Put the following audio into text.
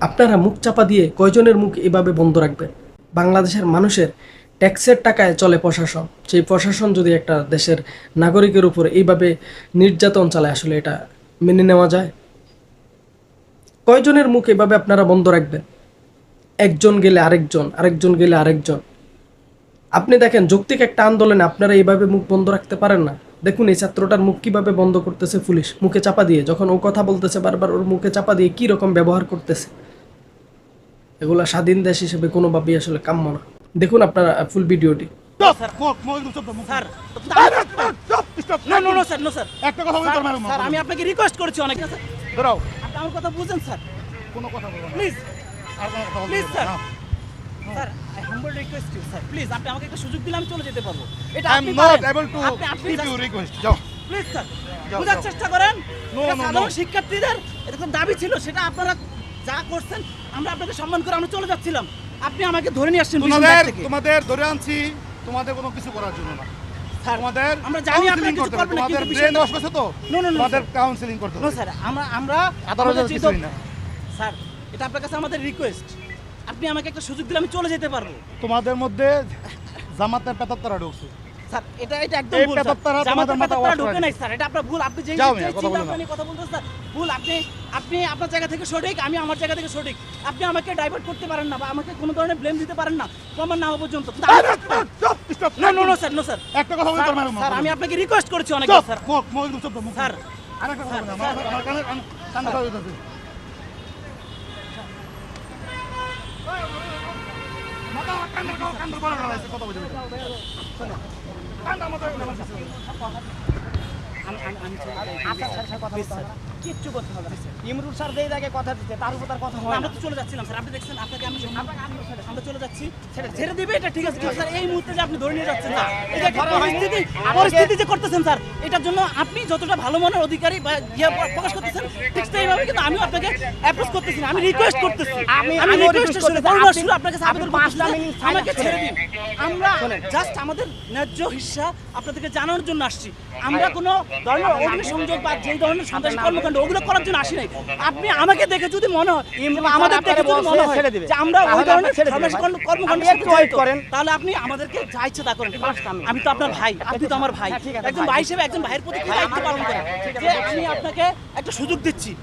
আপনারা মুখ চাপা দিয়ে কয়জনের মুখ এভাবে বন্ধ রাখবেন? বাংলাদেশের মানুষের ট্যাক্সের টাকায় চলে প্রশাসন। সেই প্রশাসন যদি একটা দেশের নাগরিকের উপর এইভাবে নির্যাতন চালায়, আসলে এটা মেনে নেওয়া যায়? কয়জনের মুখ এভাবে আপনারা বন্ধ রাখবেন? একজন গেলে আরেকজন আরেকজন গেলে আরেকজন। আপনি দেখেন, যৌক্তিক একটা আন্দোলনে আপনারা এইভাবে মুখ বন্ধ রাখতে পারেন না। দেখুন, এই ছাত্রটার মুখ কীভাবে বন্ধ করতেছে পুলিশ? মুখে চাপা দিয়ে। যখন ও কথা বলতেছে, বারবার ওর মুখে চাপা দিয়ে কি রকম ব্যবহার করতেছে? এগুলা স্বাধীন দেশ হিসেবে কোনোভাবেই আসলে কাম্য না। দেখুন আপনারা ফুল ভিডিওটি sir sir sir sir sir আমি আপনাকে রিকোয়েস্ট করেছি অনেক। স্যার ধরাও আমার কথা বুঝেন স্যার। কোনো কথা বলব না। প্লিজ না। sir. Sir I humble request you sir please আপনি আমাকে একটা সুযোগ দিলে আমি চলে যেতে পারব। এটা I am not able to আপনি আপনি গিভ ইউ রিকোয়েস্ট যাও। প্লিজ স্যার বোঝার চেষ্টা করেন. শিক্ষার্থীদের এরকম দাবি ছিল সেটা আপনারা যা করছেন আমরা আপনাকে সম্মান করে আমরা চলে যাচ্ছিলাম। আপনি আমাকে ধরে নিয়ে আসছেন তোমাদের তোমাদের ধরে আনছি তোমাদের কোনো কিছু করার জন্য না। তোমাদের আমরা জানি আপনারা কিছু করবেন না, তোমাদের ব্রেন ওয়াশ করছে তো? No, no, no, তোমাদের sir. কাউন্সিলিং করতে নো স্যার আমরা আমরা আদালতের আমাদের কিছুই যেহেতু- না। স্যার এটা আপনার কাছে আমাদের রিকোয়েস্ট আপনি আমাকে একটা সুযোগ দিলে আমি চলে যেতে পারব। তোমাদের মধ্যে জামাতের পেতাত্তারা ঢুকছে। স্যার এটা এটা একদম ভুল স্যার। পেতাত্তারা জামাতের তোমাদের মাথা পেতাত্তারা wash ঢোকে করে নাই স্যার। এটা আপনার ভুল। আপনি যেই যাও যেই মিয়া, কথা চিন্তা বলো। না। ভাবনা নিয়ে কথা বলতেছেন স্যার ভুল। আপনি আপনি আপনার জায়গা থেকে সঠিক আমি আমার জায়গা থেকে সঠিক। আপনি আমাকে ডাইভার্ট করতে পারেন না বা আমাকে কোনো ধরনের ব্লেম দিতে পারেন না। প্রমাণ না হওয়া পর্যন্ত। No no no sir no sir একটা কথা বলতে স্যার আমি আপনাকে রিকোয়েস্ট করেছি অনেক স্যার। আরেকটা কথা আমার কানে কানে কানে কথা বলতেছে মাথা কানে কানে বড় লাগাইছে কথা বলতে কান্না মাথা আমি আমি আমি চলে যাই। আচ্ছা স্যার স্যার কথা Please, বলতে হবে sir. না কিচ্ছু করতে হবে ইমরুল স্যার যেই জায়গায় কথা দিতে তার উপর তার কথা হয় আমরা তো চলে যাচ্ছিলাম স্যার। আপনি দেখছেন আপনাকে আমি আমরা চলে যাচ্ছি। ছেড়ে দিবে এটা ঠিক আছে কিন্তু স্যার এই মুহূর্তে যে আপনি ধরে নিয়ে যাচ্ছেন না যে একটা পরিস্থিতি পরিস্থিতি যে করতেছেন স্যার এটার জন্য আপনি যতটা ভালো মনের অধিকারী বা ইয়ে প্রকাশ করতেছেন ঠিক সেইভাবে কিন্তু আমি আপনাকে অ্যাপ্রোচ করতেছি না আমি রিকোয়েস্ট করতেছি। আমি- আমি রিকোয়েস্ট কাছে আবেদন লাখ আমাকে ছেড়ে দিন। আমরা জাস্ট আমাদের ন্যায্য হিসা আপনাদেরকে জানানোর জন্য আসছি। আমরা কোনো ধরনের অগ্নিসংযোগ বা যেই ধরনের সন্ত্রাসী কর্মকাণ্ড ওগুলো করার জন্য আসি নাই। আপনি আমাকে দেখে যদি মনে হয় আমাদের দেখে যদি মনে হয় ছেড়ে দিবে। যে আমরা ওই ধরনের কর্মকাণ্ড করেন। তাহলে আপনি আমাদেরকে যা ইচ্ছে তা করেন। আমি। তো আপনার ভাই আপনি তো আমার ভাই। হ্যাঁ, একজন ভাই। হিসেবে একজন ভাইয়ের প্রতি কি দায়িত্ব পালন করেন? যে আমি আপনাকে একটা সুযোগ দিচ্ছি।